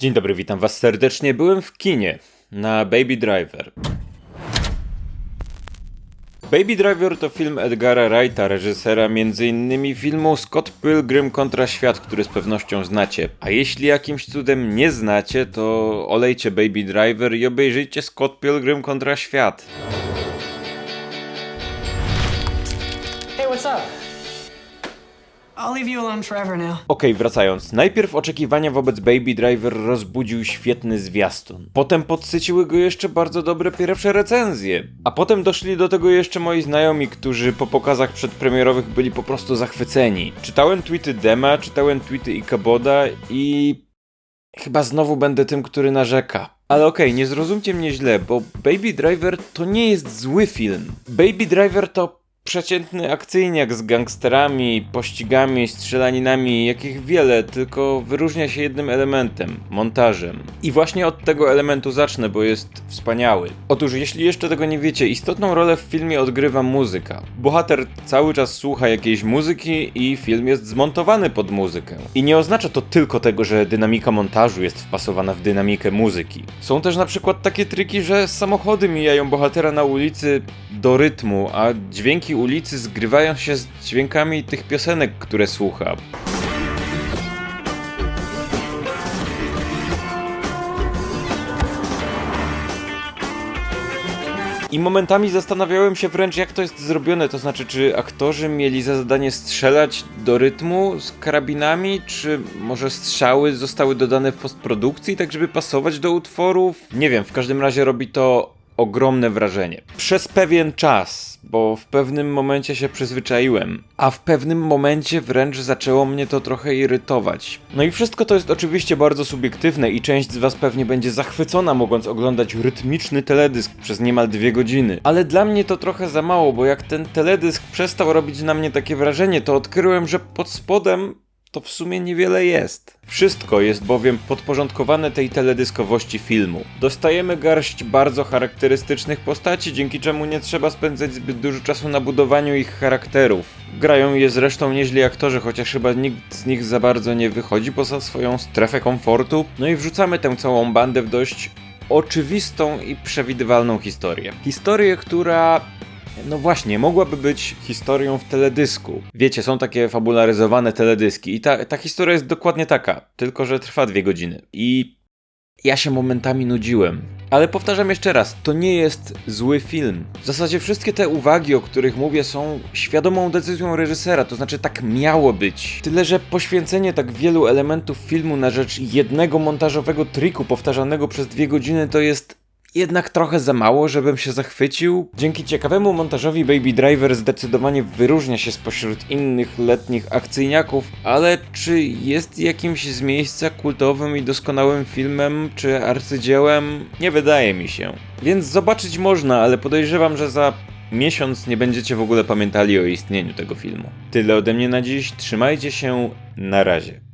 Dzień dobry, witam was serdecznie. Byłem w kinie na Baby Driver. Baby Driver to film Edgara Wrighta, reżysera m.in. filmu Scott Pilgrim kontra świat, który z pewnością znacie. A jeśli jakimś cudem nie znacie, to olejcie Baby Driver i obejrzyjcie Scott Pilgrim kontra świat. Hey, what's up? Okej, wracając. Najpierw oczekiwania wobec Baby Driver rozbudził świetny zwiastun. Potem podsyciły go jeszcze bardzo dobre pierwsze recenzje. A potem doszli do tego jeszcze moi znajomi, którzy po pokazach przedpremierowych byli po prostu zachwyceni. Czytałem tweety Dema, czytałem tweety Ikaboda i... Chyba znowu będę tym, który narzeka. Ale okej, nie zrozumcie mnie źle, bo Baby Driver to nie jest zły film. Baby Driver to przeciętny akcyjniak z gangsterami, pościgami, strzelaninami, jakich wiele, tylko wyróżnia się jednym elementem montażem. I właśnie od tego elementu zacznę, bo jest wspaniały. Otóż, jeśli jeszcze tego nie wiecie, istotną rolę w filmie odgrywa muzyka. Bohater cały czas słucha jakiejś muzyki i film jest zmontowany pod muzykę. I nie oznacza to tylko tego, że dynamika montażu jest wpasowana w dynamikę muzyki. Są też na przykład takie triki, że samochody mijają bohatera na ulicy do rytmu, a dźwięki ulicy zgrywają się z dźwiękami tych piosenek, które słucha. I momentami zastanawiałem się wręcz, jak to jest zrobione. To znaczy, czy aktorzy mieli za zadanie strzelać do rytmu z karabinami, czy może strzały zostały dodane w postprodukcji, tak żeby pasować do utworów? Nie wiem, w każdym razie robi to ogromne wrażenie. Przez pewien czas, bo w pewnym momencie się przyzwyczaiłem, a w pewnym momencie wręcz zaczęło mnie to trochę irytować. No i wszystko to jest oczywiście bardzo subiektywne i część z was pewnie będzie zachwycona mogąc oglądać rytmiczny teledysk przez niemal dwie godziny. Ale dla mnie to trochę za mało, bo jak ten teledysk przestał robić na mnie takie wrażenie, to odkryłem, że pod spodem to w sumie niewiele jest. Wszystko jest bowiem podporządkowane tej teledyskowości filmu. Dostajemy garść bardzo charakterystycznych postaci, dzięki czemu nie trzeba spędzać zbyt dużo czasu na budowaniu ich charakterów. Grają je zresztą nieźli aktorzy, chociaż chyba nikt z nich za bardzo nie wychodzi poza swoją strefę komfortu. No i wrzucamy tę całą bandę w dość oczywistą i przewidywalną historię. Historię, która no właśnie, mogłaby być historią w teledysku. Wiecie, są takie fabularyzowane teledyski i ta, ta historia jest dokładnie taka, tylko że trwa dwie godziny. I ja się momentami nudziłem. Ale powtarzam jeszcze raz, to nie jest zły film. W zasadzie wszystkie te uwagi, o których mówię, są świadomą decyzją reżysera, to znaczy tak miało być. Tyle, że poświęcenie tak wielu elementów filmu na rzecz jednego montażowego triku powtarzanego przez dwie godziny to jest jednak trochę za mało, żebym się zachwycił. Dzięki ciekawemu montażowi Baby Driver zdecydowanie wyróżnia się spośród innych letnich akcyjniaków, ale czy jest jakimś z miejsca kultowym i doskonałym filmem, czy arcydziełem? Nie wydaje mi się. Więc zobaczyć można, ale podejrzewam, że za miesiąc nie będziecie w ogóle pamiętali o istnieniu tego filmu. Tyle ode mnie na dziś, trzymajcie się, na razie.